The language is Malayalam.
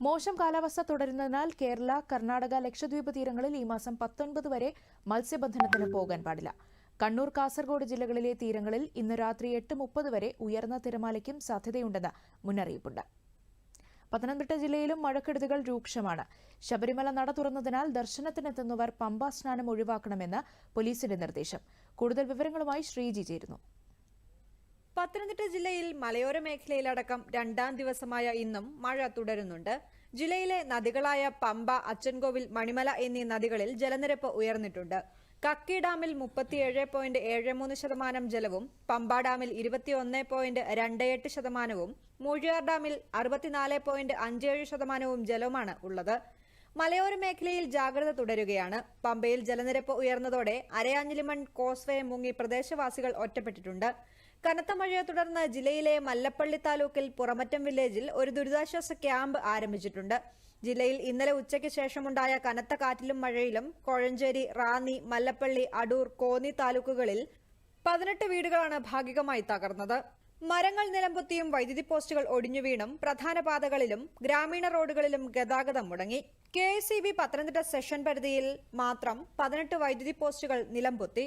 മോശം കാലാവസ്ഥ തുടരുന്നതിനാൽ കേരള കർണാടക ലക്ഷദ്വീപ് തീരങ്ങളിൽ ഈ മാസം പത്തൊൻപത് വരെ മത്സ്യബന്ധനത്തിന് പോകാൻ പാടില്ല. കണ്ണൂർ കാസർഗോഡ് ജില്ലകളിലെ തീരങ്ങളിൽ ഇന്ന് രാത്രി എട്ട് മുപ്പത് വരെ ഉയർന്ന തിരമാലയ്ക്കും സാധ്യതയുണ്ടെന്ന് മുന്നറിയിപ്പുണ്ട്. പത്തനംതിട്ട ജില്ലയിലും മഴക്കെടുതികൾ രൂക്ഷമാണ്. ശബരിമല നട തുറന്നതിനാൽ ദർശനത്തിനെത്തുന്നവർ പമ്പാ സ്നാനം ഒഴിവാക്കണമെന്ന് പോലീസിന്റെ നിർദ്ദേശം. കൂടുതൽ വിവരങ്ങളുമായി ശ്രീജി ചേരുന്നു. പത്തനംതിട്ട ജില്ലയിൽ മലയോര മേഖലയിലടക്കം രണ്ടാം ദിവസമായ ഇന്നും മഴ തുടരുന്നുണ്ട്. ജില്ലയിലെ നദികളായ പമ്പ അച്ചൻകോവിൽ മണിമല എന്നീ നദികളിൽ ജലനിരപ്പ് ഉയർന്നിട്ടുണ്ട്. കക്കി ഡാമിൽ മുപ്പത്തിയേഴ് പോയിന്റ് ഏഴ് മൂന്ന് ശതമാനം ജലവും പമ്പ ഡാമിൽ ഇരുപത്തിയൊന്ന് പോയിന്റ് രണ്ട് എട്ട് ശതമാനവും മൂഴിയാർ ഡാമിൽ അറുപത്തിനാല് പോയിന്റ് അഞ്ചേഴ് ശതമാനവും ജലവുമാണ് ഉള്ളത്. മലയോര മേഖലയിൽ ജാഗ്രത തുടരുകയാണ്. പമ്പയിൽ ജലനിരപ്പ് ഉയർന്നതോടെ അരയാഞ്ഞിലിമൺ കോസ്വേ മുങ്ങി പ്രദേശവാസികൾ ഒറ്റപ്പെട്ടിട്ടുണ്ട്. കനത്ത മഴയെ തുടർന്ന് ജില്ലയിലെ മല്ലപ്പള്ളി താലൂക്കിൽ പുറമറ്റം വില്ലേജിൽ ഒരു ദുരിതാശ്വാസ ക്യാമ്പ് ആരംഭിച്ചിട്ടുണ്ട്. ജില്ലയിൽ ഇന്നലെ ഉച്ചയ്ക്ക് ശേഷമുണ്ടായ കനത്ത കാറ്റിലും മഴയിലും കോഴഞ്ചേരി റാന്നി മല്ലപ്പള്ളി അടൂർ കോന്നി താലൂക്കുകളിൽ പതിനെട്ട് വീടുകളാണ് ഭാഗികമായി തകർന്നത്. മരങ്ങൾ നിലംപൊത്തിയും വൈദ്യുതി പോസ്റ്റുകൾ ഒടിഞ്ഞു വീണും പ്രധാന പാതകളിലും ഗ്രാമീണ റോഡുകളിലും ഗതാഗതം മുടങ്ങി. കെ എസ് പത്തനംതിട്ട സെഷൻ പരിധിയിൽ മാത്രം പതിനെട്ട് വൈദ്യുതി പോസ്റ്റുകൾ നിലംപൊത്തി.